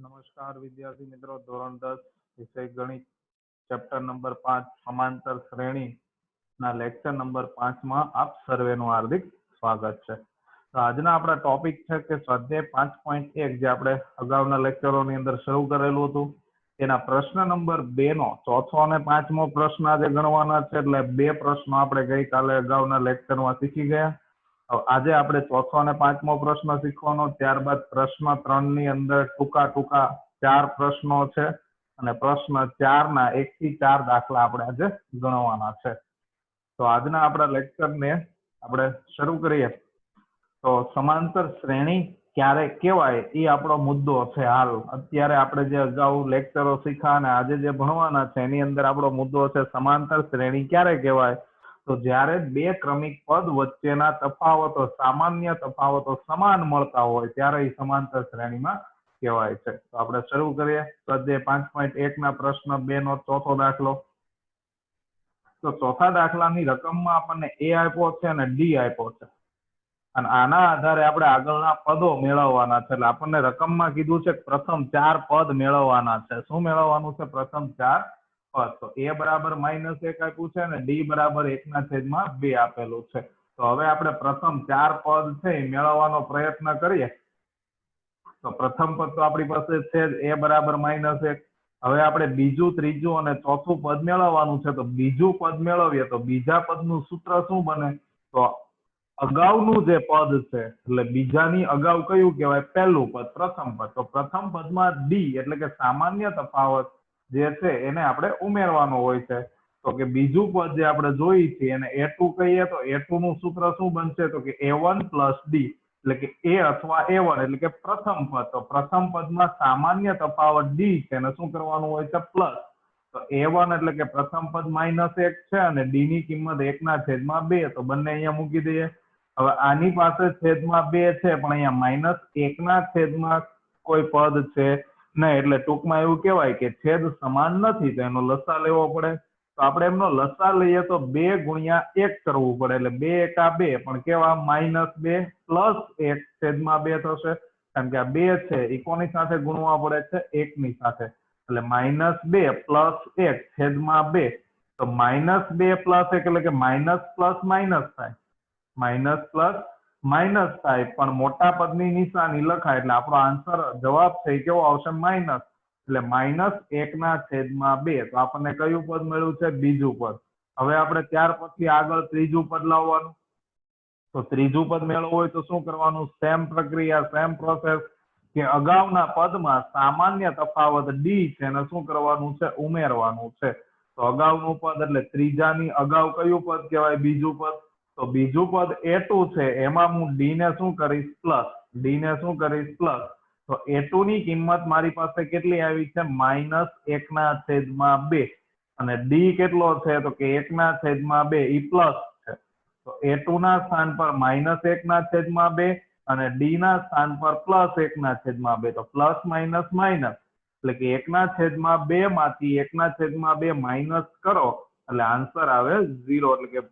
નમસ્કાર વિદ્યાર્થી મિત્રો, ધોરણ દસ, વિષય ગણિત ચેપ્ટર નંબર પાંચ, સમાંતર શ્રેણી ના લેક્ચર નંબર પાંચમાં આપ સર્વેનું હાર્દિક સ્વાગત છે. તો આજના આપણા ટોપિક છે કે સ્વાધ્યાય પાંચ પોઈન્ટ એક, જે આપણે અગાઉના લેક્ચરોની અંદર શરૂ કરેલું હતું, એના પ્રશ્ન નંબર બે નો ચોથો અને પાંચમો પ્રશ્ન આજે ગણવાના છે, એટલે બે પ્રશ્નો આપણે ગઈકાલે અગાઉના લેક્ચરમાં શીખી ગયા. આજે આપણે ચોથો અને પાંચમો પ્રશ્ન શીખવાનો, ત્યારબાદ પ્રશ્ન ત્રણની અંદર ટૂંકા ટૂંકા ચાર પ્રશ્નો છે અને પ્રશ્ન ચાર ના એક થી ચાર દાખલા આપણે આજે ગણવાના છે. તો આજના આપણા લેક્ચરને આપણે શરૂ કરીએ. તો સમાંતર શ્રેણી ક્યારે કહેવાય એ આપણો મુદ્દો છે હાલ. અત્યારે આપણે જે અગાઉ લેક્ચરો શીખ્યા અને આજે જે ભણવાના છે, એની અંદર આપણો મુદ્દો છે, સમાંતર શ્રેણી ક્યારે કહેવાય? તો જ્યારે બે ક્રમિક પદ વચ્ચેના તફાવતો, સામાન્ય તફાવતો સમાન મળતા હોય, ત્યારે એ સમાંતર શ્રેણીમાં કહેવાય છે. તો આપણે શરૂ કરીએ. સ્વાધ્યાય પાંચ પોઈન્ટ એક ના પ્રશ્ન બે નો ચોથો દાખલો. તો ચોથા દાખલાની રકમમાં આપણને એ આપ્યો છે અને ડી આપ્યો છે. અને આના આધારે આપણે આગળના પદો મેળવવાના છે. એટલે આપણને રકમમાં કીધું છે પ્રથમ ચાર પદ મેળવવાના છે. શું મેળવવાનું છે? પ્રથમ ચાર પદ તો એ બરાબર માઇનસ એક આપ્યું છે અને ડી બરાબર એકના છેદમાં બે આપેલું છે. તો હવે આપણે પ્રથમ ચાર પદ છે એ મેળવવાનો પ્રયત્ન કરીએ. તો પ્રથમ પદ તો આપણી પાસે છે એ બરાબર માઇનસ એક. હવે આપણે બીજું, ત્રીજું અને ચોથું પદ મેળવવાનું છે. તો બીજું પદ મેળવીએ તો બીજા પદનું સૂત્ર શું બને? તો અગાઉનું જે પદ છે, એટલે બીજાની અગાઉ કયું કહેવાય? પહેલું પદ, પ્રથમ પદ. તો પ્રથમ પદમાં ડી એટલે કે સામાન્ય તફાવત જે છે એને આપણે ઉમેરવાનો હોય છે. તો કે બીજું પદ જે આપણે જોઈ છીએ એને એ ટુ કહીએ તો એ ટુ નું સૂત્ર શું બનશે? તો કે એ વન પ્લસ ડી એટલે કે એ અથવા એ વન એટલે કે પ્રથમ પદ. તો પ્રથમ પદમાં સામાન્ય તફાવત ડી છે. એને શું કરવાનું હોય છે? પ્લસ. તો એ વન એટલે કે પ્રથમ પદ માઇનસ એક છે અને ડી ની કિંમત એકના છેદમાં બે. તો બંને અહીંયા મૂકી દઈએ. હવે આની પાસે છેદમાં બે છે, પણ અહીંયા માઇનસ એકના છેદમાં કોઈ પદ છે. નહીં એટલે ટૂંકમાં એવું કહેવાય કે છેદ સમાન નથી, તો એનો લસા લેવો પડે. તો આપણે એમનો લસા લઈએ તો બે ગુણ્યા એક કરવું પડે, એટલે બે એકા બે, પણ કેવા, માઇનસ બે પ્લસ એક છેદમાં બે થશે. કારણ કે આ બે છે, એ કોની સાથે ગુણવા પડે છે? એકની સાથે. એટલે માઇનસ બે પ્લસ એક છેદમાં બે. તો માઇનસ બે પ્લસ એક એટલે કે માઇનસ પ્લસ માઇનસ થાય. માઇનસ પ્લસ માઇનસ થાય, પણ મોટા પદની નિશાની લખાય, એટલે આપણો આન્સર જવાબ છે કેવો આવશે? માઇનસ એટલે માઇનસ એકના છેદમાં બે. તો આપણને કયું પદ મળ્યું છે? બીજું પદ. હવે આપણે ત્યાર પછી આગળ ત્રીજું પદ લાવવાનું. તો ત્રીજું પદ મેળવવું હોય તો શું કરવાનું? સેમ પ્રક્રિયા સેમ પ્રોસેસ કે અગાઉના પદમાં સામાન્ય તફાવત ડી છે એને શું કરવાનું છે? ઉમેરવાનું છે. તો અગાઉનું પદ, એટલે ત્રીજાની અગાઉ કયું પદ કહેવાય? બીજું પદ. તો બીજું પદ એ ટુ છે. એમાં હું ડી ને શું કરીશ પ્લસ ડી ને શું કરીશ પ્લસ તો એ ટુ ની કિંમત મારી પાસે કેટલી આવી છે? માઇનસ એકના છેદમાં બે. અને ડી કેટલો છે? તો કે એકના છેદમાં બે. ઈ પ્લસ છે. તો એ ટુ ના સ્થાન પર માઇનસ એકના છેદમાં બે અને ડી ના સ્થાન પર પ્લસ એક ના છેદમાં બે. તો પ્લસ માઇનસ માઇનસ. એટલે કે એક ના છેદમાં બે માંથી એક ના છેદમાં બે માઇનસ કરો. એટલે આન્સર આવે ઝીરો. એટલે કે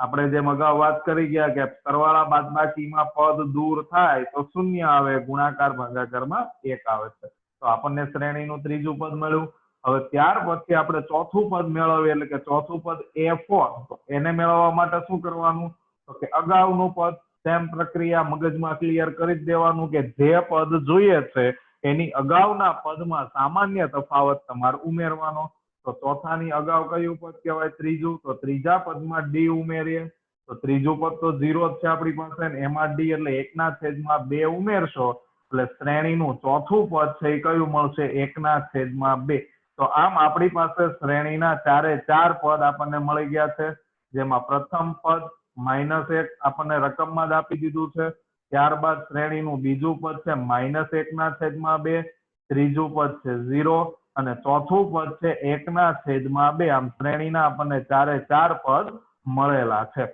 આપણે જેમ અગાઉ વાત કરી ગયા કે સરવાળા બાદબાકીમાં પદ દૂર થાય તો શૂન્ય આવે, ગુણાકાર ભાગાકારમાં એક આવે છે. તો આપણને શ્રેણીનું ત્રીજું પદ મળ્યું. હવે ત્યાર પછી આપણે ચોથું પદ મેળવીએ, એટલે કે ચોથું પદ એ ફોર એને મેળવવા માટે શું કરવાનું? તો કે અગાઉનું પદ સેમ પ્રક્રિયા મગજમાં ક્લિયર કરી જ દેવાનું કે જે પદ જોઈએ છે, એની અગાઉના પદમાં સામાન્ય તફાવત તમારે ઉમેરવાનો. તો ચોથાની અગાઉ કયું પદ કહેવાય? ત્રીજું? તો ત્રીજા પદમાં ડી ઉમેરીએ. તો ત્રીજું પદ તો ઝીરો જ છે આપણી પાસે એમાં ડી એટલે એકના છેદમાં બે ઉમેરશો એટલે શ્રેણીનું ચોથું પદ છે એ કયું મળશે? એકના છેદમાં બે. તો આમ આપણી પાસે શ્રેણીના ચારે ચાર પદ આપણને મળી ગયા છે. જેમાં પ્રથમ પદ માઇનસ એક આપણને રકમમાં જ આપી દીધું છે. ત્યારબાદ શ્રેણીનું બીજું પદ છે માઇનસ એકના છેદમાં બે. ત્રીજું પદ છે ઝીરો. અને ચોથું પદ છે એકના છેદમાં બે. આમ શ્રેણીના આપણને ચારે ચાર પદ મળેલા છે.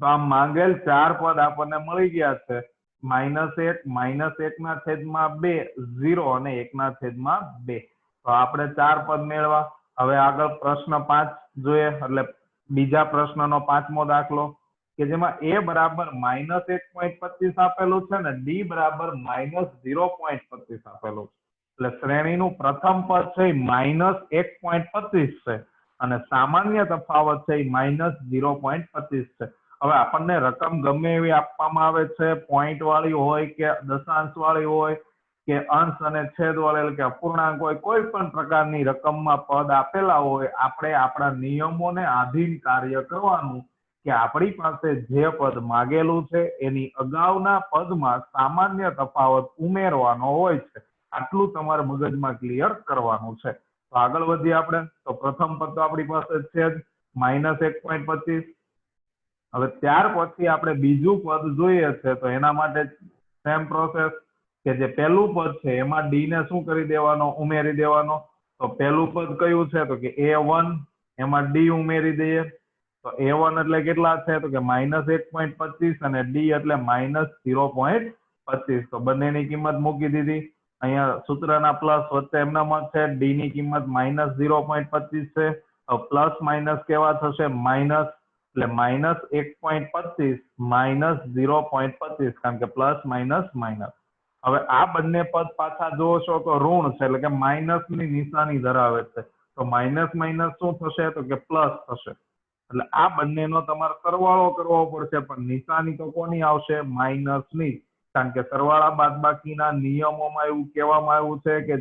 તો આમ માંગેલ ચાર પદ આપણને મળી ગયા છે. માઇનસ એક, માઇનસ એકના છેદમાં બે, ઝીરો અને એકના છેદમાં બે. તો આપણે ચાર પદ મેળવા. હવે આગળ પ્રશ્ન પાંચ જોઈએ. એટલે બીજા પ્રશ્નનો પાંચમો દાખલો. કે જેમાં એ બરાબર માઇનસ એક પોઈન્ટ પચીસ આપેલું છે ને ડી બરાબર માઇનસ ઝીરો પોઈન્ટ પચીસ આપેલું છે. એટલે શ્રેણીનું પ્રથમ પદ છે માઇનસ એક પોઈન્ટ પચીસ છે. અને સામાન્ય તફાવત છે એ માઇનસ ઝીરો પોઈન્ટ પચીસ છે. હવે આપણને રકમ ગમે એવી આપવામાં આવે છે પોઈન્ટ વાળી હોય કે દશાંશ વાળી હોય કે અંશ અને છેદ વાળી એટલે કે અપૂર્ણાંક હોય, કોઈ પણ પ્રકારની રકમમાં પદ આપેલા હોય, આપણે આપણા નિયમોને આધીન કાર્ય કરવાનું કે આપણી પાસે જે પદ માગેલું છે એની અગાઉના પદમાં સામાન્ય તફાવત ઉમેરવાનો હોય છે. આટલું તમારે મગજમાં ક્લિયર કરવાનું છે. તો આગળ વધીએ આપણે. તો પ્રથમ પદ તો આપણી પાસે છે જ. માઇનસ એક પોઈન્ટ પચીસ. હવે ત્યાર પછી આપણે બીજું પદ જોઈએ છે, તો એના માટે સેમ પ્રોસેસ કે જે પહેલું પદ છે, એમાં ડી ને શું કરી દેવાનો? ઉમેરી દેવાનો. તો પહેલું પદ કયું છે? તો કે એ વન એમાં ડી ઉમેરી દઈએ. તો એ વન એટલે કેટલા છે? તો કે માઇનસ એક પોઈન્ટ પચીસ અને ડી એટલે માઇનસ ઝીરો પોઈન્ટ પચીસ. તો બંનેની કિંમત મૂકી દીધી. અહીંયા સૂત્રના પ્લસ વચ્ચે એમનામાં છે ડી ની કિંમત માઇનસ ઝીરો પોઈન્ટ પચીસ છે પ્લસ માઇનસ કેવા થશે? માઇનસ એટલે માઇનસ એક પોઈન્ટ પચીસ માઇનસ ઝીરો પોઈન્ટ પચીસ, કારણ કે પ્લસ માઇનસ માઇનસ હવે આ બંને પદ પાછા જોશો તો ઋણ છે, એટલે કે માઇનસની નિશાની ધરાવે છે. તો માઇનસ માઇનસ શું થશે? તો કે પ્લસ થશે. એટલે આ બંનેનો તમારે સરવાળો કરવો પડશે, પણ નિશાની તો કોની આવશે? માઇનસની. કારણ કે સરવાળા બાદબાકીના નિયમોમાં એવું કહેવામાં આવ્યું છે કે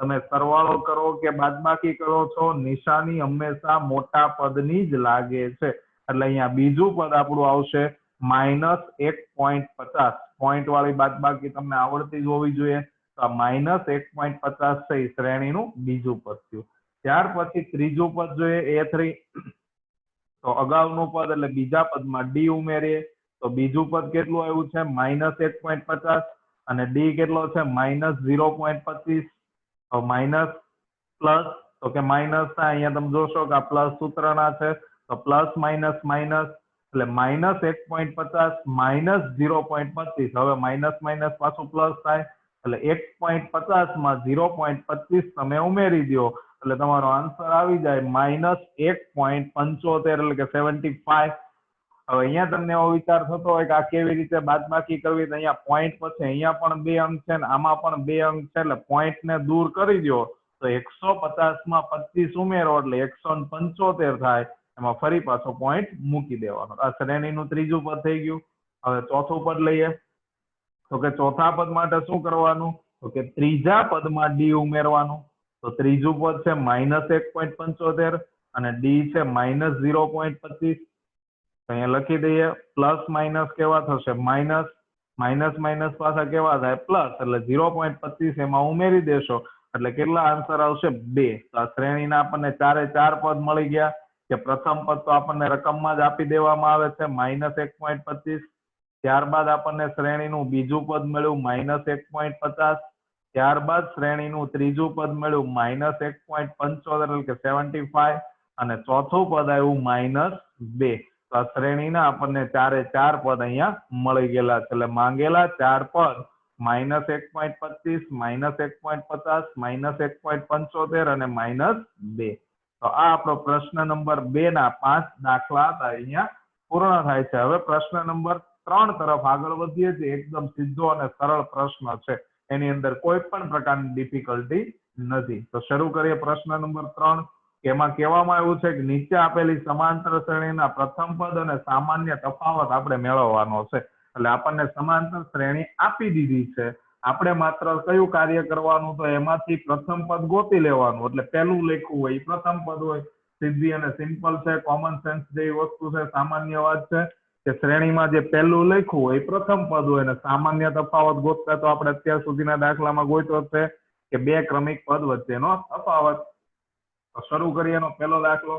તમે સરવાળો કરો કે બાદબાકી કરો છો, નિશાની હંમેશા મોટા પદની જ લાગે છે. એટલે અહીંયા બીજું પદ આપણું આવશે, માઇનસ એક પોઈન્ટ પચાસ. પોઈન્ટ વાળી બાદબાકી તમને આવડતી જ હોવી જોઈએ. તો આ માઇનસ એક પોઈન્ટ પચાસ છે, એ શ્રેણીનું બીજું પદ થયું. ત્યાર પછી ત્રીજું પદ જોઈએ, એ થ્રી તો અગાઉનું પદ એટલે બીજા પદમાં ડી ઉમેરીએ. તો બીજું પદ કેટલું આવ્યું છે? માઇનસ એક પોઈન્ટ પચાસ અને ડી કેટલો છે? માઇનસ ઝીરો પોઈન્ટ પચીસ. માઇનસ પ્લસ, તો કે માઇનસ અહીંયા તમે જોશો કે આ પ્લસ સૂત્રના છે. તો પ્લસ માઇનસ માઇનસ, એટલે માઇનસ એક પોઈન્ટ પચાસ, માઇનસ ઝીરો પોઈન્ટ પચીસ. હવે માઇનસ માઇનસ પાછું પ્લસ થાય, એટલે એક પોઈન્ટ પચાસમાં ઝીરો પોઈન્ટ પચીસ તમે ઉમેરી દો. એટલે તમારો આન્સર આવી જાય માઇનસ એક પોઈન્ટ પંચોતેર, એટલે કે સેવન્ટી ફાઈવ. હવે અહીંયા તમને એવો વિચાર થતો હોય કે આ કેવી રીતે બાદબાકી કરવી તો અહીંયા પોઈન્ટ પછી અહીંયા પણ બે અંક છે ને આમાં પણ બે અંક છે એટલે પોઈન્ટ ને દૂર કરી દો તો એકસો પચાસમાં પચીસ ઉમેરો એટલે એકસો પંચોતેર થાય. એમાં ફરી પાછો પોઈન્ટ મૂકી દેવાનો. આ શ્રેણીનું ત્રીજું પદ થઈ ગયું. હવે ચોથું પદ લઈએ. તો કે ચોથા પદ માટે શું કરવાનું? તો કે ત્રીજા પદમાં ડી ઉમેરવાનું. તો ત્રીજું પદ છે માઇનસ એક પોઈન્ટ પંચોતેર અને ડી છે માઇનસ ઝીરો પોઈન્ટ પચીસ. અહીંયા લખી દઈએ પ્લસ માઇનસ કેવા થશે? માઇનસ માઇનસ માઇનસ પાછા કેવા થાય? પ્લસ એટલે ઝીરો પોઈન્ટ પચીસ એમાં ઉમેરી દેશો. એટલે કેટલા આન્સર આવશે? બે. તો આ શ્રેણીના આપણને ચારે ચાર પદ મળી ગયા. કે પ્રથમ પદ તો આપણને રકમમાં જ આપી દેવામાં આવે છે માઇનસ એક પોઈન્ટ પચીસ. ત્યારબાદ આપણને શ્રેણીનું બીજું પદ મળ્યું માઇનસ એક પોઈન્ટ પચાસ. ત્યારબાદ શ્રેણીનું ત્રીજું પદ મળ્યું માઇનસ એક પોઈન્ટ પંચોતેર, એટલે કે સેવન્ટી ફાઈવ અને ચોથું પદ આવ્યું માઇનસ બે. તો આ શ્રેણીના આપણને ચારે ચાર પદ અહીંયા મળી ગયેલા એટલે માંગેલા ચાર પદ માઇનસ એક પોઈન્ટ પચીસ માઇનસ એક પોઈન્ટ પચાસ માઇનસ એક પોઈન્ટ પંચોતેર અને માઇનસ બે. તો આ આપણો પ્રશ્ન નંબર બે ના પાંચ દાખલા અહીંયા પૂર્ણ થાય છે. હવે પ્રશ્ન નંબર ત્રણ તરફ આગળ વધીએ છીએ. એકદમ સીધો અને સરળ પ્રશ્ન છે. એની અંદર કોઈ પણ પ્રકારની ડિફિકલ્ટી નથી. તો શરૂ કરીએ પ્રશ્ન નંબર ત્રણ. એમાં કહેવામાં આવ્યું છે કે નીચે આપેલી સમાંતર શ્રેણીના પ્રથમ પદ અને સામાન્ય તફાવત આપણે મેળવવાનો છે. એટલે આપણને સમાંતર શ્રેણી આપી દીધી છે. આપણે માત્ર કયું કાર્ય કરવાનું તો એમાંથી પ્રથમ પદ ગોતી લેવાનું. એટલે પહેલું લેખવું હોય પ્રથમ પદ હોય. સિદ્ધિ અને સિમ્પલ છે કોમન સેન્સ જેવી વસ્તુ છે સામાન્ય વાત છે. કે શ્રેણીમાં જે પહેલું લખ્યું હોય પ્રથમ પદ હોય અને સામાન્ય તફાવત ગોતતા તો આપણે અત્યાર સુધીના દાખલામાં ગોત્યો છે કે બે ક્રમિક પદ વચ્ચેનો તફાવત તો શરૂ કરીએ એનો પહેલો દાખલો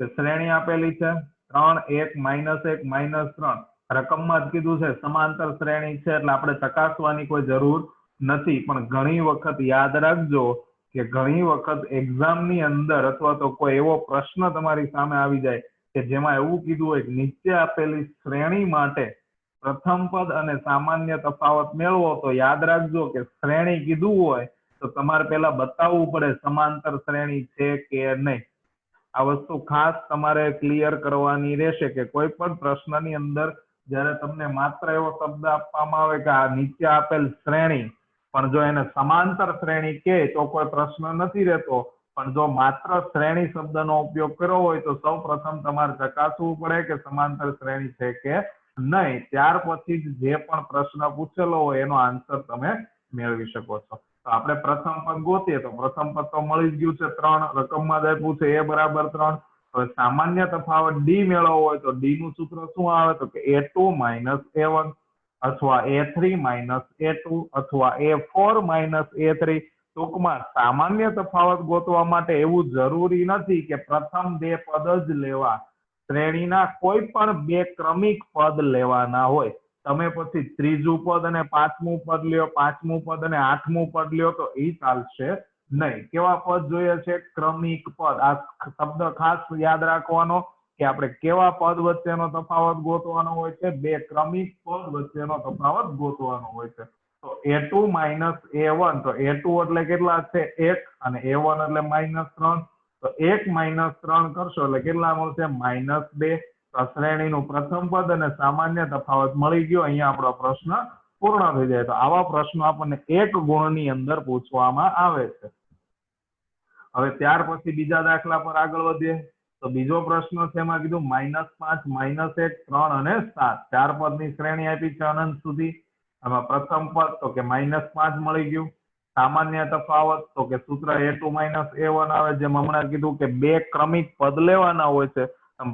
કે શ્રેણી આપેલી છે, ત્રણ, એક, માઇનસ એક, માઇનસ ત્રણ. રકમમાં જ કીધું છે, સમાંતર શ્રેણી છે, એટલે આપણે ચકાસવાની કોઈ જરૂર નથી. પણ ઘણી વખત યાદ રાખજો કે ઘણી વખત એક્ઝામની અંદર અથવા તો કોઈ એવો પ્રશ્ન તમારી સામે આવી જાય કે જેમાં એવું કીધું હોય કે નીચે આપેલી શ્રેણી માટે પ્રથમ પદ અને સામાન્ય તફાવત મેળવો, તો યાદ રાખજો કે શ્રેણી કીધું હોય તો તમારે પહેલા બતાવવું પડે સમાંતર શ્રેણી છે કે નહીં. આ વસ્તુ ખાસ તમારે ક્લિયર કરવાની રહેશે કે કોઈ પણ પ્રશ્નની અંદર જ્યારે તમને માત્ર એવો શબ્દ આપવામાં આવે કે આ નીચે આપેલ શ્રેણી, પણ જો એને સમાંતર શ્રેણી કે તો કોઈ પ્રશ્ન નથી રહેતો. પણ જો માત્ર શ્રેણી શબ્દનો ઉપયોગ કર્યો હોય તો સૌ પ્રથમ તમારે ચકાસવું પડે કે સમાંતર શ્રેણી છે કે નહીં. ત્યાર પછી જ જે પણ પ્રશ્ન પૂછેલો હોય એનો આન્સર તમે મેળવી શકો છો. આપણે પ્રથમ પદ ગોતીએ તો પ્રથમ પદ તો મળી જ ગયું છે ત્રણ, રકમમાં જ આપ્યું છે, એ બરાબર ત્રણ. હવે સામાન્ય તફાવત ડી મેળવવો હોય તો ડી નું સૂત્ર શું આવે? તો કે A two minus A one અથવા A three minus A two અથવા A four minus A three ટૂંકમાં સામાન્ય તફાવત ગોતવા માટે એવું જરૂરી નથી કે પ્રથમ બે પદ જ લેવા. શ્રેણીના કોઈ પણ બે ક્રમિક પદ લેવાના હોય. તમે પછી ત્રીજું પદ અને પાંચમું પદ લ્યો, પાંચમું પદ અને આઠમું પદ લ્યો, તો એ ચાલશે નહીં. કેવા પદ જોઈએ છે? ક્રમિક પદ. આ શબ્દ ખાસ યાદ રાખવાનો કે આપણે કેવા પદ વચ્ચેનો તફાવત ગોતવાનો હોય છે? બે ક્રમિક પદ વચ્ચેનો તફાવત ગોતવાનો હોય છે. તો A two minus A one તો એ ટુ એટલે કેટલા છે? એક. અને એ વન એટલે માઇનસ ત્રણ. તો એક માઇનસ ત્રણ કરશો એટલે કેટલા મળશે? માઇનસ બે. શ્રેણીનું પ્રથમ પદ અને સામાન્ય તફાવત મળી ગયો. અહીંયા આપણો પ્રશ્ન પૂર્ણ થઈ જાય. તો આવા પ્રશ્નો આપણને એક ગુણની અંદર પૂછવામાં આવે છે. હવે ત્યાર પછી બીજા દાખલા પર આગળ વધીએ. તો બીજો પ્રશ્ન છે, એમાં કીધું માઇનસ પાંચ માઇનસ એક, ત્રણ અને સાત. ચાર પદની શ્રેણી આપી છે અનંત સુધી. એમાં પ્રથમ પદ તો કે માઇનસ પાંચ મળી ગયું. સામાન્ય તફાવત તો કે સૂત્ર A two minus A one આવે, જેમ હમણાં કીધું કે બે ક્રમિક પદ લેવાના હોય છે.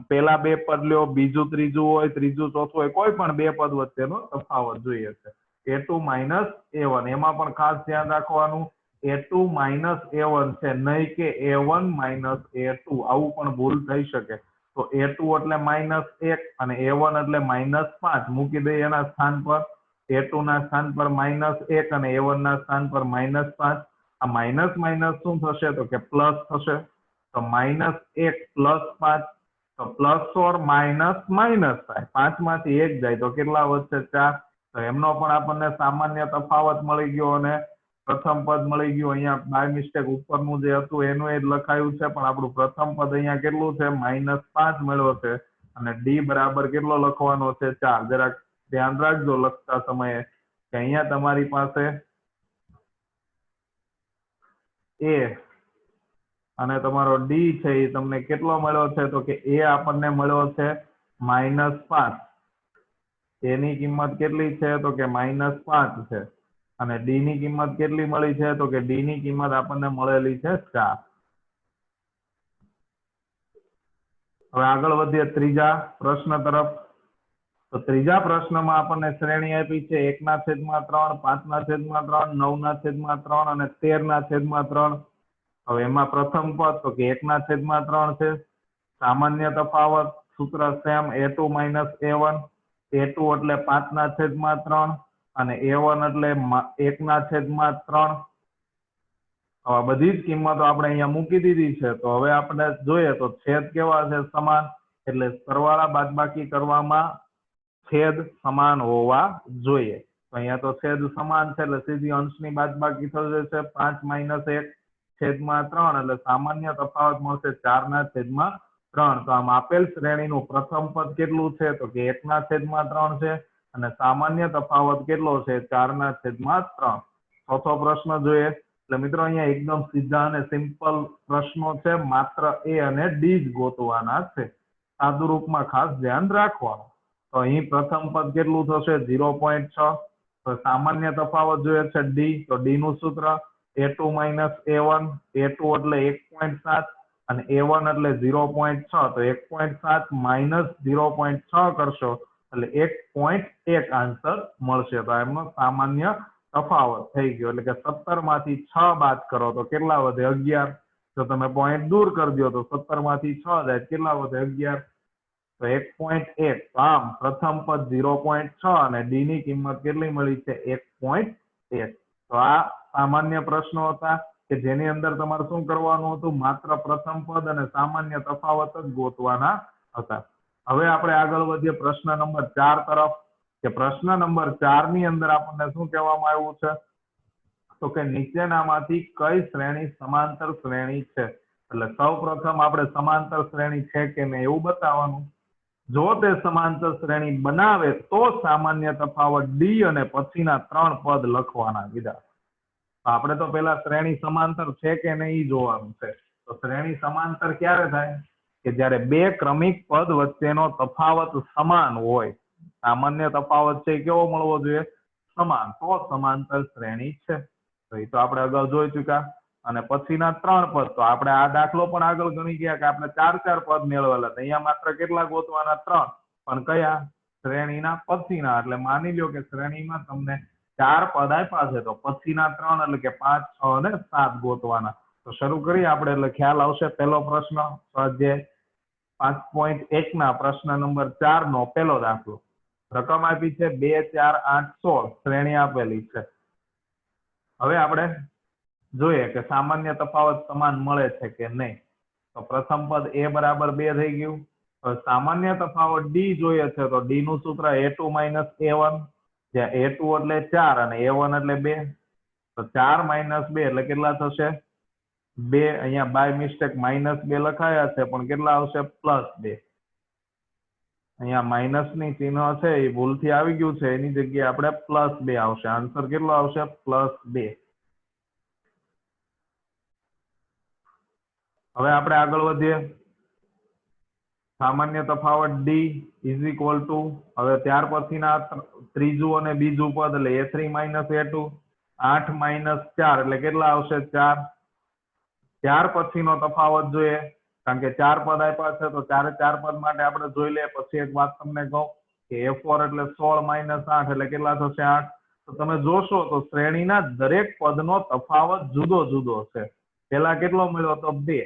પેલા બે પદ લ્યો, બીજું, ત્રીજું હોય, ત્રીજું, ચોથું હોય, કોઈ પણ બે પદ વચ્ચેનો તફાવત જોઈએ છે. A two minus A one એમાં પણ ખાસ ધ્યાન રાખવાનું A two minus A one છે. નહીં કે A one minus A two આવું પણ ભૂલ થઈ શકે. તો એ ટુ એટલે માઇનસ એક અને એ વન એટલે માઇનસ પાંચ. મૂકી દઈએ એના સ્થાન પર. એ ટુ ના સ્થાન પર માઇનસ એક અને એ વન ના સ્થાન પર માઇનસ પાંચ. આ માઇનસ માઇનસ શું થશે? તો કે પ્લસ થશે. તો માઇનસ એક પ્લસ પાંચ તો પ્લસ ઓર માઇનસ માઇનસ થાય. પાંચમાંથી એક જાય. તો કેટલા વધશે? ચાર. તો એમનો પણ આપણને સામાન્ય તફાવત મળી ગયો અને પ્રથમ પદ મળી ગયું. અહીંયા બાય મિસ્ટેક ઉપરનું જે હતું, એનું એ લખાયું છે. પણ આપણું પ્રથમ પદ અહીંયા કેટલું છે? માઇનસ પાંચ મળ્યો છે. અને ડી બરાબર કેટલો લખવાનો છે? ચાર. જરાક ધ્યાન રાખજો લખતા સમયે, કે અહીંયા તમારી પાસે એ અને તમારો ડી છે એ તમને કેટલો મળ્યો છે તો કે એ આપણને મળ્યો છે માઇનસ પાંચ. એની કિંમત કેટલી છે તો કે માઇનસ પાંચ છે. અને ડી ની કિંમત કેટલી મળી છે તો કે ડી ની કિંમત આપણને મળેલી છે ચાર. હવે આગળ વધીએ ત્રીજા પ્રશ્ન તરફ. તો ત્રીજા પ્રશ્નમાં આપણને શ્રેણી આપી છે એકના છેદમાં ત્રણ, પાંચના છેદમાં ત્રણ, નવના છેદમાં ત્રણ અને તેરના છેદમાં ત્રણ. હવે એમાં પ્રથમ પદ તો કે એકના છેદમાં ત્રણ છે. સામાન્ય તફાવત સૂત્ર same A two minus A one, A two એટલે પાંચના છેદમાં ત્રણ અને એ વન એટલે એકના છેદમાં ત્રણ. હવે બધી જ કિંમતો આપણે અહીંયા મૂકી દીધી છે. તો હવે આપણે જોઈએ તો છેદ કેવા છે સમાન? એટલે સરવાળા બાદબાકી કરવામાં છેદ સમાન હોવા જોઈએ. તો અહીંયા તો છેદ સમાન છે એટલે સીધી અંશની બાદબાકી થઈ જશે પાંચ માઇનસ એક. છેદમાં ત્રણ એટલે સામાન્ય તફાવત મળશે ચારના છેદમાં ત્રણ. તો આમ આપેલ શ્રેણીનું પ્રથમ પદ કેટલું છે? તો કે એકના છેદમાં ત્રણ છે અને સામાન્ય તફાવત કેટલો છે? ચારના છેદમાં ત્રણ. ચોથો પ્રશ્ન જોઈએ. એટલે મિત્રો અહીંયા એકદમ સીધા અને સિમ્પલ પ્રશ્નો છે. માત્ર એ અને ડી જ ગોતવાના છે. સાદુ રૂપમાં ખાસ ધ્યાન રાખવાનું. તો અહીં પ્રથમ પદ કેટલું થશે? ઝીરો પોઈન્ટ છ. તો સામાન્ય તફાવત જોઈએ છે ડી. તો ડી નું સૂત્ર A two minus A one A two એટલે એક પોઈન્ટ સાત અને એ વન એટલે ઝીરો પોઈન્ટ છ, તો એક પોઈન્ટ સાત માઇનસ ઝીરો પોઈન્ટ છ કરશો, એટલે એક પોઈન્ટ એક આન્સર મળશે. તો એમનો સામાન્ય તફાવત થઈ ગયો. એટલે કે સત્તરમાંથી છ બાદ કરો, તો કેટલા વધે અગિયાર? જો તમે પોઈન્ટ દૂર કરી દો, તો સત્તરમાંથી છ જાય, કેટલા વધે અગિયાર? તો એક પોઈન્ટ એક. આમ, પ્રથમ પદ ઝીરો પોઈન્ટ છ અને ડી ની કિંમત કેટલી મળી છે? એક પોઈન્ટ એક. તો આ સામાન્ય પ્રશ્નો હતા કે જેની અંદર તમારે શું કરવાનું હતું? માત્ર પ્રથમ પદ અને સામાન્ય તફાવત જ ગોતવાના હતા. હવે આપણે આગળ વધીએ પ્રશ્ન નંબર ચાર તરફ. કે પ્રશ્ન નંબર ચારની અંદર આપણને શું કહેવામાં આવ્યું છે? તો કે નીચેનામાંથી કઈ શ્રેણી સમાંતર શ્રેણી છે? એટલે સૌ પ્રથમ આપણે સમાંતર શ્રેણી છે કે નહીં એવું બતાવવાનું. જો તે સમાંતર શ્રેણી બનાવે, તો સામાન્ય તફાવત ડી અને પછીના ત્રણ પદ લખવાના કીધા આપણે તો પેલા શ્રેણી સમાંતર છે કે નહીં જોવાનું છે. તો શ્રેણી સમાંતર ક્યારે થાય? કે જ્યારે બે ક્રમિક પદ વચ્ચેનો તફાવત સમાન હોય. સામાન્ય તફાવત છે કેવો મળવો જોઈએ? સમાન. તો સમાંતર શ્રેણી છે. તો એ તો આપણે અગાઉ જોઈ ચુક્યા. અને પછીના ત્રણ પદ. તો આપણે આ દાખલો પણ આગળ ગણી ગયા કે આપણે ચાર ચાર પદ મેળવેલા અહીંયા માત્ર કેટલા ગોતવાના ત્રણ. પણ કયા? શ્રેણીના પછીના. એટલે માની લ્યો કે શ્રેણીમાં તમને ચાર પદ આપ્યા છે. તો પછીના ત્રણ એટલે કે પાંચ, છ અને સાત ગોતવાના. તો શરૂ કરીએ આપણે. એટલે ખ્યાલ આવશે પહેલો પ્રશ્ન. સ્વાધ્યાય પાંચ પોઈન્ટ એક ના પ્રશ્ન નંબર ચાર નો પહેલો દાખલો. રકમ આપી છે બે, ચાર, આઠ, સોળ. શ્રેણી આપેલી છે. હવે આપણે જોઈએ કે સામાન્ય તફાવત સમાન મળે છે કે નહીં. તો પ્રથમ પદ એ બરાબર બે થઈ ગયું. સામાન્ય તફાવત ડી જોઈએ છે તો ડી નું સૂત્ર A two minus A one જ્યાં એ ટુ એટલે ચાર અને એ વન એટલે બે. તો ચાર માઇનસ બે એટલે કેટલા થશે? બે, અહીંયા બાય મિસ્ટેક માઇનસ બે લખાયા છે, પણ કેટલા આવશે? પ્લસ બે. અહીંયા માઇનસની ચિહ્ન છે, એ ભૂલથી આવી ગયું છે, એની જગ્યાએ આપણે પ્લસ બે આવશે. આન્સર કેટલો આવશે? પ્લસ બે. હવે આપણે આગળ વધીએ. સામાન્ય તફાવત ડી ઇઝ ઇક્વલ ટુ હવે ત્યાર પછીના ત્રીજું અને બીજું પદ, એટલે A three minus A two આઠ માઇનસ ચાર, એટલે કેટલા આવશે? ચાર. ત્યાર પછીનો તફાવત જોઈએ, કારણ કે ચાર પદ આપ્યા છે, તો ચારે ચાર પદ માટે આપણે જોઈ લઈએ. પછી એક વાત તમને કહું કે એ ફોર એટલે સોળ માઇનસ આઠ, એટલે કેટલા થશે આઠ? તો તમે જોશો તો શ્રેણીના દરેક પદનો તફાવત જુદો જુદો છે પેલા કેટલો મળ્યો તો બે.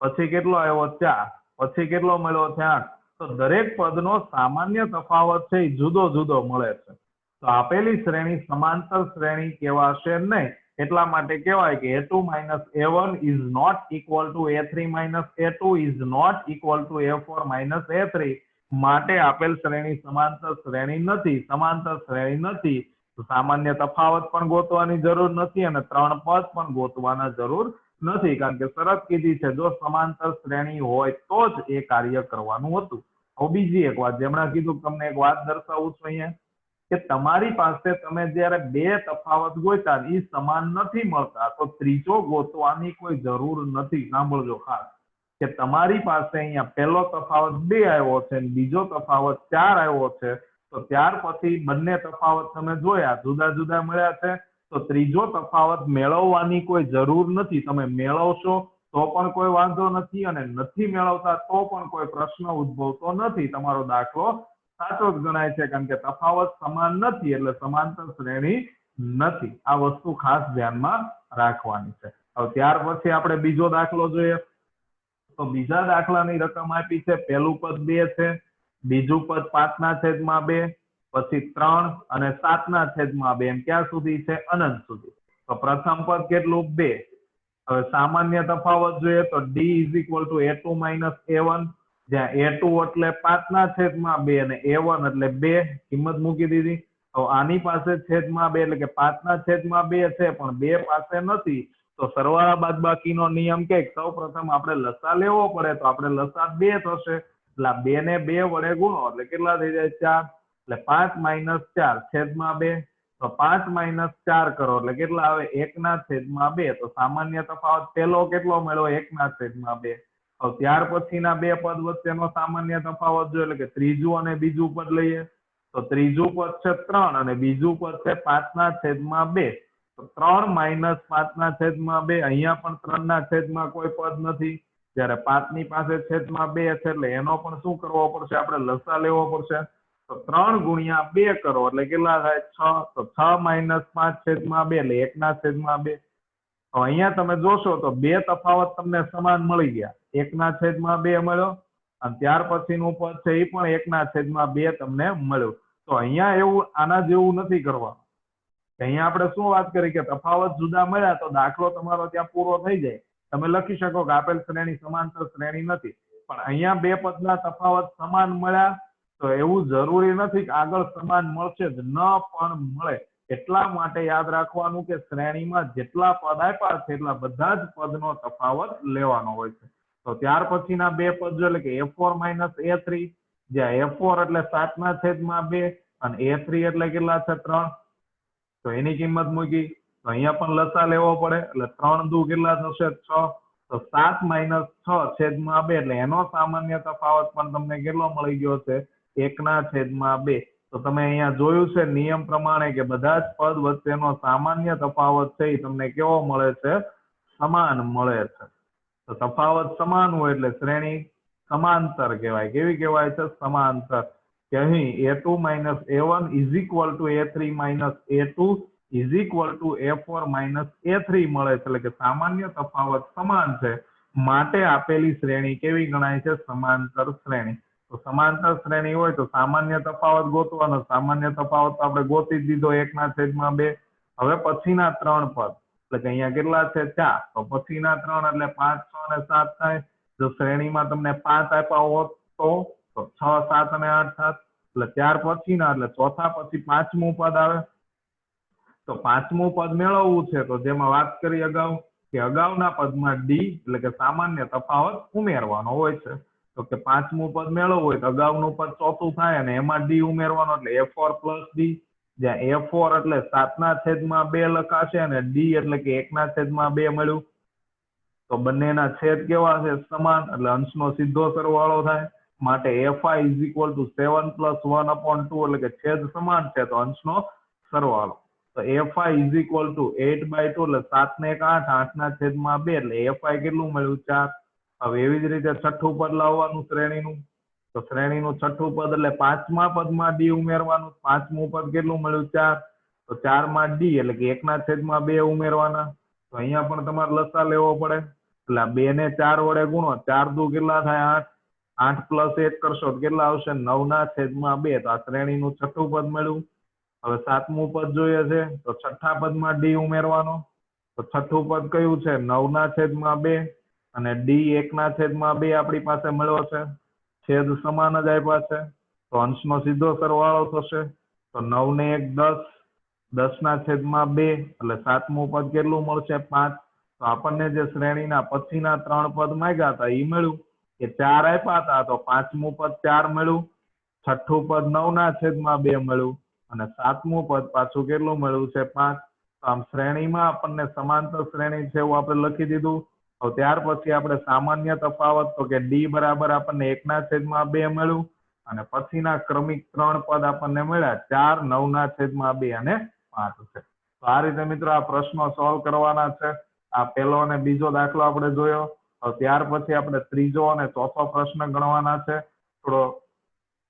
પછી કેટલો આવ્યો? ચાર. પછી કેટલો મળ્યો? છે આઠ. તો દરેક પદનો સામાન્ય તફાવત છે એ જુદો જુદો મળે છે. તો આપેલી શ્રેણી સમાંતર શ્રેણી કહેવાશે નહીં. એટલા માટે કહેવાય કે A two minus A one is not equal to A three minus A two is not equal to A four minus A three માટે આપેલ શ્રેણી સમાંતર શ્રેણી નથી. સમાંતર શ્રેણી નથી. સામાન્ય તફાવત પણ ગોતવાની જરૂર નથી અને ત્રણ પદ પણ ગોતવાના જરૂર નથી, કારણ કે શરત કીધી છે, જો સમાંતર શ્રેણી હોય તો જ એ કાર્ય કરવાનું હતું. હવે બીજી એક વાત, જેમણે કીધું તમને એક વાત દર્શાવું છું અહીંયા, કે તમારી પાસે તમે જ્યારે બે તફાવત ગોતા એ સમાન નથી મળતા, તો ત્રીજો ગોતવાની કોઈ જરૂર નથી. સાંભળજો ખાસ, કે તમારી પાસે અહીંયા પહેલો તફાવત બે આવ્યો છે બીજો તફાવત ચાર આવ્યો છે, તો ત્યાર પછી બંને તફાવત તમે જોયા, જુદા જુદા મળ્યા છે તો ત્રીજો તફાવત મેળવવાની કોઈ જરૂર નથી. તમે મેળવશો તો પણ કોઈ વાંધો નથી અને નથી મેળવતા તો પણ કોઈ પ્રશ્ન ઉદ્ભવતો નથી. તમારો દાખલો સાચો જ ગણાય છે કારણ કે તફાવત સમાન નથી એટલે સમાંતર શ્રેણી નથી. આ વસ્તુ ખાસ ધ્યાનમાં રાખવાની છે. હવે ત્યાર પછી આપણે બીજો દાખલો જોઈએ. તો બીજા દાખલાની રકમ આપી છે. પહેલું પદ બે છે. બીજું પદ પાંચના છેદમાં બે. પછી ત્રણ અને સાતના છેદમાં બે, એમ ક્યાં સુધી છે? અનંત સુધી. તો પ્રથમ પદ કેટલું? બે. હવે સામાન્ય તફાવત જોઈએ તો D is equal to A two minus A one જ્યાં એ ટુ એટલે પાંચના છેદમાં બે અને એ વન એટલે બે. કિંમત મૂકી દીધી. તો આની પાસે છેદમાં બે એટલે કે પાંચના છેદમાં બે છે, પણ બે પાસે નથી. તો સરવાળા બાદ બાકીનો નિયમ કે સૌ પ્રથમ આપણે લસા લેવો પડે તો આપણે લસા બે થશે. એટલે બે ને બે વડે ગુણો, એટલે કેટલા થઈ જાય? ચાર. એટલે પાંચ માઇનસ ચાર છેદમાં બે, તો પાંચ માઇનસ ચાર કરો, એટલે કેટલા આવે? એકના છેદમાં બે. તો સામાન્ય તફાવત પેલો કેટલો મળ્યો? એકના છેદમાં બે. ત્યાર પછીના બે પદ વચ્ચેનો સામાન્ય તફાવત જોઈએ એટલે કે ત્રીજું અને બીજું પદ લઈએ. તો ત્રીજું પદ છે ત્રણ અને બીજું પદ છે પાંચના છેદમાં બે. તો ત્રણ માઇનસ પાંચના છેદમાં બે. અહીંયા પણ ત્રણના છેદમાં કોઈ પદ નથી. જ્યારે પાંચની પાસે છેદમાં બે છે, એટલે એનો પણ શું કરવો પડશે? આપણે લસા લેવો પડશે. તો ત્રણ ગુણ્યા બે કરો, એટલે કેટલા થાય? છ. તો છ માઇનસ પાંચ છેદમાં બે, એટલે એકના છેદમાં બે. તો અહીંયા તમે જોશો તો બે તફાવત તમને સમાન મળી ગયા. એકના છેદમાં બે મળ્યો, અને ત્યાર પછીનું પદ છે એ પણ એકના છેદમાં બે તમને મળ્યું. તો અહીંયા એવું, આના જેવું નથી કરવાનું. અહીંયા આપણે શું વાત કરી કે તફાવત જુદા મળ્યા તો દાખલો તમારો ત્યાં પૂરો થઈ જાય. તમે લખી શકો કે આપેલ શ્રેણી સમાંતર શ્રેણી નથી. પણ અહીંયા બે પદના તફાવત સમાન મળ્યા તો એવું જરૂરી નથી કે આગળ સમાન મળશે જ ન પણ મળે. એટલા માટે યાદ રાખવાનું કે શ્રેણીમાં જેટલા પદ આપ્યા છે એટલા બધા જ પદનો તફાવત લેવાનો હોય છે. તો ત્યાર પછીના બે પદ એટલે કે A four minus A three જ્યાં એ ફોર એટલે સાતના છેદમાં બે અને એ થ્રી એટલે કેટલા છે? ત્રણ. તો એની કિંમત મૂકી. તો અહીંયા પણ લસા લેવો પડે. એટલે ત્રણ દુ કેટલા થશે? છ. તો સાત માઇનસ છ છેદમાં બે એટલે એનો સામાન્ય તફાવત પણ તમને કેટલો મળી ગયો છે? એકના છેદમાં બે. તો તમે અહીંયા જોયું છે નિયમ પ્રમાણે કે બધા જ પદ વચ્ચેનો સામાન્ય તફાવત છે એ તમને કેવો મળે છે? સમાન મળે છે. તો તફાવત સમાન હોય એટલે શ્રેણી સમાંતર કહેવાય. કેવી કહેવાય છે? સમાંતર. કે અહીં A two minus A one is equal to A three minus A two is equal to A four minus A three મળે છે. એટલે કે સામાન્ય તફાવત સમાન છે. માટે આપેલી શ્રેણી કેવી ગણાય છે? સમાંતર શ્રેણી. તો સમાંતર શ્રેણી હોય તો સામાન્ય તફાવત ગોતવાનો, સામાન્ય તફાવત આપણે ગોતી દીધો, એકના છેદમાં બે. હવે પછીના ત્રણ પદ, એટલે કે અહીંયા કેટલા છે? ચાર. તો પછીના ત્રણ એટલે પાંચ, છ અને સાત થાય. જો શ્રેણીમાં તમને પાંચ આપ્યા હોત તો છ, સાત અને આઠ થાત. એટલે ત્યાર પછીના, એટલે ચોથા પછી પાંચમું પદ આવે. તો પાંચમું પદ મેળવવું છે, તો જેમાં વાત કરી અગાઉ, કે અગાઉના પદમાં ડી, એટલે કે સામાન્ય તફાવત ઉમેરવાનો હોય છે. તો કે પાંચમું પદ મેળવવું હોય તો અગાઉનું પદ ચોથું થાય અને એમાં ડી ઉમેરવાનો એટલે એ ફોર પ્લસ ડી. જ્યાં એ ફોર એટલે સાતના છેદમાં બે લખાશે અને ડી એટલે કે એકના છેદમાં બે મળ્યું. તો બંનેના છેદ કેવા છે? સમાન એટલે અંશનો સીધો સરવાળો થાય. માટે FI is equal to seven plus one upon two એટલે કે છેદ સમાન છે તો અંશનો સરવાળો. તો FI is equal to eight by two એટલે સાત ને એક આઠ આઠ ના છેદમાં બે એટલે એફઆઈ કેટલું મળ્યું? ચાર. હવે એવી જ રીતે છઠ્ઠું પદ લાવવાનું શ્રેણીનું. તો શ્રેણીનું છઠ્ઠું પદ એટલે પાંચમા પદમાં ડી ઉમેરવાનું. પાંચમું પદ કેટલું મળ્યું? ચાર. તો ચારમાં ડી એટલે કે એકના છેદમાં બે ઉમેરવાના. તો અહીંયા પણ તમારે લસા લેવો પડે. એટલે આ બે ને ચાર વડે ગુણો. ચાર દુ કેટલા થાય? આઠ. આઠ પ્લસ એક કરશો તો કેટલા આવશે? નવના છેદમાં બે. તો આ શ્રેણીનું છઠ્ઠું પદ મળ્યું. હવે સાતમું પદ જોઈએ છે. તો છઠ્ઠા પદમાં ડી ઉમેરવાનો. તો છઠ્ઠું પદ કયું છે? નવ ના છેદમાં બે. અને ડી એકના છેદમાં બે આપણી પાસે મળ્યો છે. છેદ સમાન જ આપ્યા છે. તો અંશનો સીધો સરવાળો થશે. તો નવ ને એક દસ દસ ના છેદમાં બે, એટલે સાતમું પદ કેટલું મળશે? પાંચ. તો આપણને જે શ્રેણીના પછીના ત્રણ પદ માંગ્યા હતા એ મળ્યું. કે ચાર આપ્યા હતા, તો પાંચમું પદ ચાર મળ્યું. છઠ્ઠું પદ નવના છેદમાં બે મળ્યું. અને સાતમું પદ પાછું કેટલું મળ્યું છે? પાંચ. તો આમ શ્રેણીમાં આપણને સમાંતર શ્રેણી છે એવું આપણે લખી દીધું. તો ત્યાર પછી આપણે સામાન્ય તફાવત તો કે ડી બરાબર આપણને એકના છેદમાં બે મળ્યું અને પછીના ક્રમિક ત્રણ પદ આપણને મળ્યા ચાર, નવના છેદમાં બે અને પાંચ છે. તો આ રીતે મિત્રો આ પ્રશ્નો સોલ્વ કરવાના છે. આ પહેલો અને બીજો દાખલો આપણે જોયો. તો ત્યાર પછી આપણે ત્રીજો અને ચોથો પ્રશ્ન ગણવાના છે. થોડો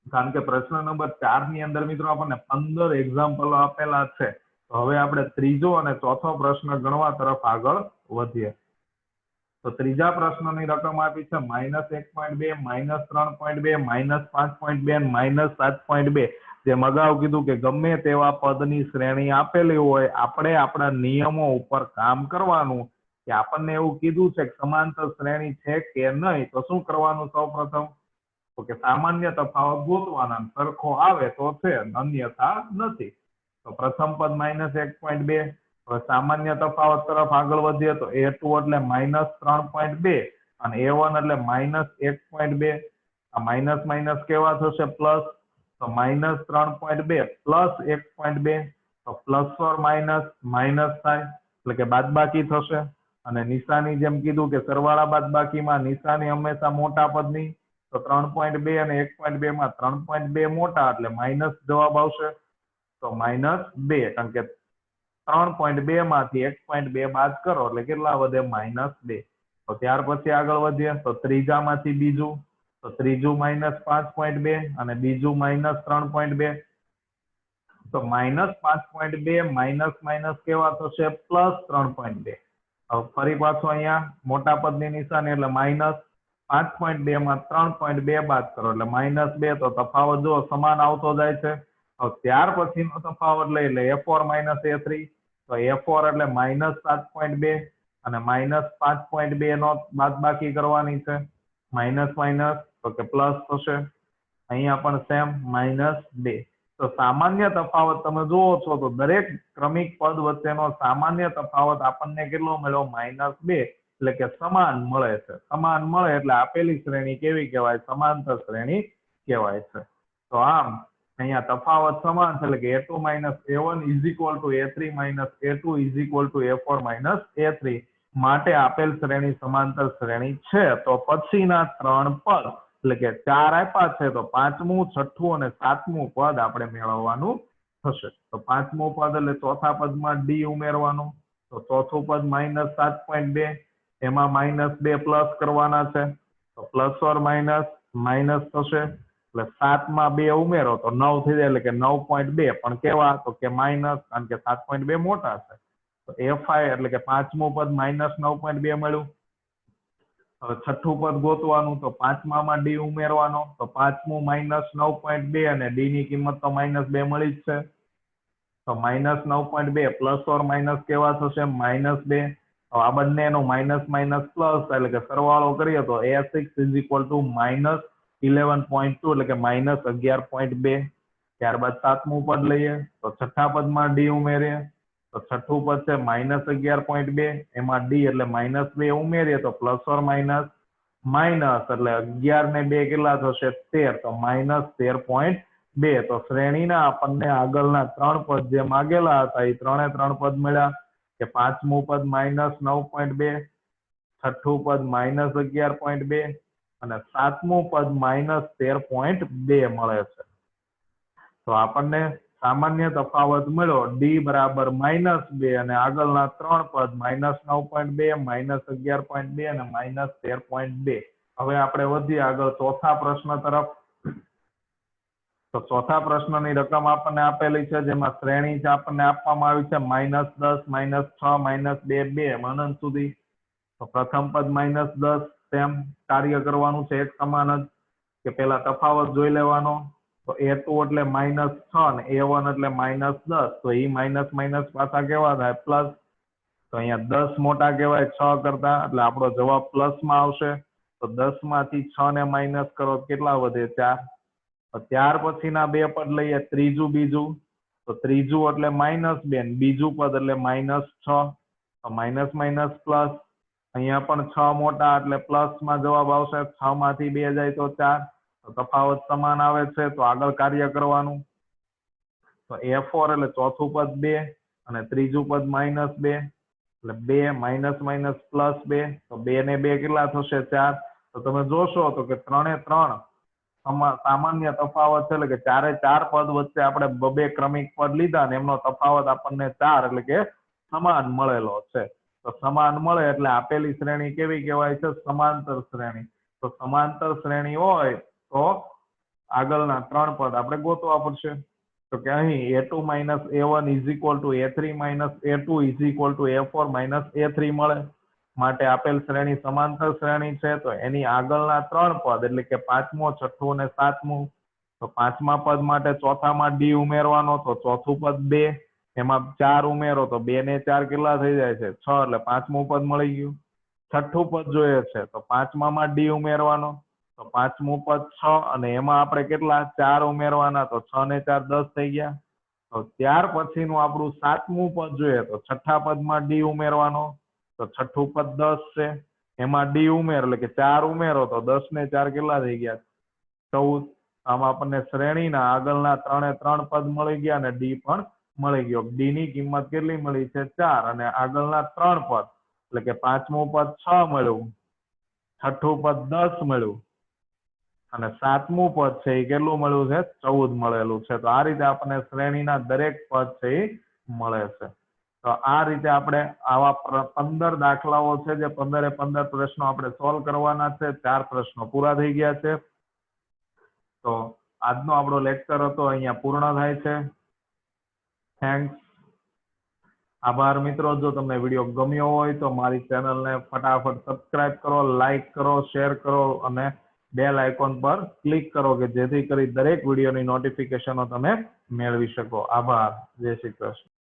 કારણ કે પ્રશ્ન નંબર ચારની અંદર મિત્રો આપણને પંદર એક્ઝામ્પલો આપેલા છે. તો હવે આપણે ત્રીજો અને ચોથો પ્રશ્ન ગણવા તરફ આગળ વધીએ. તો ત્રીજા પ્રશ્નની રકમ આપી છે, માઇનસ એક પોઈન્ટ બે, માઇનસ ત્રણ પોઈન્ટ બે, માઇનસ પાંચ પોઈન્ટ બે, માઇનસ સાત પોઈન્ટ બે. જેમ અગાઉ કીધું કે ગમે તેવા પદની શ્રેણી આપેલી હોય, આપણે આપણા નિયમો ઉપર કામ કરવાનું. કે આપણને એવું કીધું છે કે સમાંતર શ્રેણી છે કે નહીં, તો શું કરવાનું સૌ પ્રથમ? તો કે સામાન્ય તફાવત ગોતવાના સરખો આવે તો છે અન્યથા નથી. તો પ્રથમ પદ માઇનસ એક પોઈન્ટ બે સામાન્ય તફાવત તરફ આગળ વધીએ તો એ ટુ એટલે માઇનસ ત્રણ પોઈન્ટ બે અને એ વન એટલે માઇનસ એક પોઈન્ટ બે. આ માઇનસ માઇનસ કેવા થશે? પ્લસ તો માઇનસ ત્રણ પોઈન્ટ બે પ્લસ એક પોઈન્ટ બે. તો પ્લસ ફોર માઇનસ માઇનસ થાય એટલે કે બાદબાકી થશે. અને નિશાની જેમ કીધું કે સરવાળા બાદબાકીમાં નિશાની હંમેશા મોટા પદની. તો ત્રણ પોઈન્ટ બે અને એક પોઈન્ટ બે માં ત્રણ પોઈન્ટ બે મોટા એટલે માઇનસ જવાબ આવશે. તો માઇનસ બે, કારણ કે ત્રણ પોઈન્ટ બે માંથી એક પોઈન્ટ બે બાદ કરો એટલે કેટલા વધે? માઇનસ બે. તો ત્યાર પછી આગળ વધીએ. તો ત્રીજામાંથી બીજું. તો ત્રીજું માઇનસ પાંચ પોઈન્ટ બે અને બીજું માઇનસ ત્રણ પોઈન્ટ બે. તો માઇનસ પાંચ પોઈન્ટ બે માઇનસ માઇનસ કેવા થશે? પ્લસ ત્રણ પોઈન્ટ બે. ફરી પાછું અહીંયા મોટા પદની નિશાની એટલે માઇનસ પાંચ પોઈન્ટ બે માં ત્રણ પોઈન્ટ બે બાદ કરો. એટલે માઇનસ બે તો તફાવત જો સમાન આવતો જાય છે. ત્યાર પછીનો તફાવત લઈ એટલે A four minus A three તો એ ફોર એટલે માઇનસ સાત પોઈન્ટ બે અને માઇનસ પાંચ પોઈન્ટ બે નો બાદ બાકી કરવાની છે. માઇનસ માઇનસ તો કે પ્લસ થશે. અહીંયા પણ સેમ માઇનસ બે. તો સામાન્ય તફાવત તમે જુઓ છો તો દરેક ક્રમિક પદ વચ્ચેનો સામાન્ય તફાવત આપણને કેટલો મળ્યો? માઇનસ બે. એટલે કે સમાન મળે છે. સમાન મળે એટલે આપેલી શ્રેણી કેવી કહેવાય? સમાંતર શ્રેણી કહેવાય છે. તો આમ અહીંયા તફાવત સમાન છે, એટલે કે A two minus A one is equal to A three minus A two is equal to A four minus A three. માટે આપેલ શ્રેણી સમાંતર શ્રેણી છે, તો પછીના ત્રણ પદ, એટલે કે ચાર આપ્યા છે, તો પાંચમું, છઠ્ઠું અને સાતમું પદ આપણે મેળવવાનું થશે. તો પાંચમું પદ, એટલે ચોથા પદમાં ડી ઉમેરવાનું. તો ચોથું પદ માઇનસ સાત પોઈન્ટ બે, એમાં માઇનસ બે પ્લસ કરવાના છે. તો પ્લસ ઓર માઇનસ માઇનસ થશે. એટલે સાતમાં બે ઉમેરો તો નવ થઈ જાય એટલે કે નવ પોઈન્ટ બે. પણ કેવા? તો કે માઇનસ કારણ કે સાત પોઈન્ટ બે મોટા છે. તો એફ આઈ એટલે કે પાંચમું પદ માઇનસ નવ પોઈન્ટ બે મળ્યું. હવે છઠ્ઠું પદ ગોતવાનું તો પાંચમામાં ડી ઉમેરવાનો. તો પાંચમું માઇનસ નવ પોઈન્ટ બે અને ડી ની કિંમત તો માઇનસ બે મળી જ છે. તો માઇનસ નવ પોઈન્ટ બે પ્લસ ઓર માઇનસ કેવા થશે? માઇનસ બે. આ બંનેનો માઇનસ માઇનસ પ્લસ એટલે કે સરવાળો કરીએ તો A six is equal to minus eleven point two એટલે કે માઇનસ અગિયાર પોઈન્ટ બે. ત્યારબાદ સાતમું પદ લઈએ, તો છઠ્ઠા પદમાં ડી ઉમેરીએ, તો છઠ્ઠું પદ છે માઇનસ અગિયાર પોઈન્ટ બે. એમાં ડી એટલે માઇનસ બે ઉમેરીએ તો પ્લસ ઓર માઇનસ માઇનસ એટલે અગિયાર ને બે કેટલા થશે? તેર. તો માઇનસ તેર પોઈન્ટ બે. તો શ્રેણીના આપણને આગળના ત્રણ પદ જે માગેલા હતા, એ ત્રણે ત્રણ પદ મળ્યા. કે પાંચમું પદ માઇનસ નવ પોઈન્ટ બે, છઠ્ઠું પદ માઇનસ અગિયાર પોઈન્ટ બે અને સાતમું પદ માઇનસ તેર પોઈન્ટ બે મળે છે. તો આપણને સામાન્ય તફાવત મળ્યો. ડી બરાબર માઇનસ બે અને આગળના ત્રણ પદ માઇનસ નવ પોઈન્ટ બે માઇનસ અગિયાર પોઈન્ટ બે અને માઇનસ તેર પોઈન્ટ બે. હવે આપણે વધીએ આગળ ચોથા પ્રશ્ન તરફ. તો ચોથા પ્રશ્નની રકમ આપણને આપેલી છે, જેમાં શ્રેણી આપણને આપવામાં આવી છે. માઇનસ દસ માઇનસ છ માઇનસ બે બે અનંત સુધી. તો પ્રથમ પદ માઇનસ દસ તેમ કાર્ય કરવાનું છે એક સમાન જ કે પેલા તફાવત જોઈ લેવાનો. તો એ ટુ એટલે માઇનસ છ ને એ વન એટલે માઇનસ દસ. તો એ માઇનસ માઇનસ પાછા કેવા થાય પ્લસ. તો અહીંયા દસ મોટા કહેવાય છ કરતા, એટલે આપણો જવાબ પ્લસમાં આવશે. તો દસમાંથી છ ને માઇનસ કરો કેટલા વધે ચાર? ત્યાર પછીના બે પદ લઈએ, ત્રીજું બીજું. તો ત્રીજું એટલે માઇનસ બે બીજું પદ એટલે માઇનસ છ. Minus minus plus. અહીંયા પણ છ મોટા એટલે પ્લસમાં જવાબ આવશે. છ માંથી બે જાય તો ચાર. તફાવત સમાન આવે છે, તો આગળ કાર્ય કરવાનું. તો એ ફોર એટલે ચોથું પદ બે અને ત્રીજું પદ માઇનસ બે. એટલે બે માઇનસ માઇનસ પ્લસ બે. તો બે ને બે કેટલા થશે? ચાર. તો તમે જોશો તો કે ત્રણે ત્રણ સામાન્ય તફાવત છે, એટલે કે ચારે ચાર પદ વચ્ચે આપણે બબે ક્રમિક પદ લીધા ને એમનો તફાવત આપણને ચાર એટલે કે સમાન મળેલો છે. તો સમાન મળે એટલે આપેલી શ્રેણી કેવી કહેવાય છે? સમાંતર શ્રેણી. તો સમાંતર શ્રેણી હોય તો આગળના ત્રણ પદ આપણે ગોતવા પડશે. તો કે અહીં A two minus A one is equal to A three minus A two is equal to A four minus A three મળે. માટે આપેલ શ્રેણી સમાંતર શ્રેણી છે. તો એની આગળના ત્રણ પદ એટલે કે પાંચમો, છઠ્ઠું અને સાતમું. તો પાંચમા પદ માટે ચોથામાં ડી ઉમેરવાનો. તો ચોથું પદ બે. એમાં ચાર ઉમેરો તો બે ને ચાર કેટલા થઈ જાય છે? છ એટલે પાંચમું પદ મળી ગયું. છઠ્ઠું પદ જોઈએ છે તો પાંચમામાં ડી ઉમેરવાનો. તો પાંચમું પદ છ અને એમાં આપણે કેટલા? ચાર ઉમેરવાના. તો છ ને ચાર દસ થઈ ગયા. તો ત્યાર પછીનું આપણું સાતમું પદ જોઈએ તો છઠ્ઠા પદમાં ડી ઉમેરવાનો. તો છઠ્ઠું પદ દસ છે. એમાં ડી ઉમેર એટલે કે ચાર ઉમેરો તો દસ ને ચાર કેટલા થઈ ગયા? ચૌદ. આમ આપણને શ્રેણીના આગળના ત્રણે ત્રણ પદ મળી ગયા અને ડી પણ મળી ગયો. ડી ની કિંમત કેટલી મળી છે? ચાર. અને આગળના ત્રણ પદ, એટલે કે પાંચમું પદ છ મળ્યું, છઠ્ઠું પદ દસ મળ્યું, અને સાતમું પદ છે એ કેટલું મળ્યું છે? ચૌદ મળેલું છે. તો આ રીતે આપણને શ્રેણીના દરેક પદ છે એ મળે છે. તો આ રીતે આપણે આવા પંદર દાખલાઓ છે જે પંદરે પંદર પ્રશ્નો આપણે સોલ્વ કરવાના છે. ચાર પ્રશ્નો પૂરા થઈ ગયા છે. તો આજનો આપણો લેક્ચર હતો, અહીંયા પૂર્ણ થાય છે. થેન્ક્સ આભાર મિત્રો, જો તમને વીડિયો ગમ્યો હોય તો મારી ચેનલને ફટાફટ સબસ્ક્રાઇબ કરો લાઇક કરો શેર કરો અને બેલ આઇકોન પર ક્લિક કરો કે જેથી કરી દરેક વિડીયોની નોટિફિકેશનો તમે મેળવી શકો. આભાર. જય શ્રી કૃષ્ણ.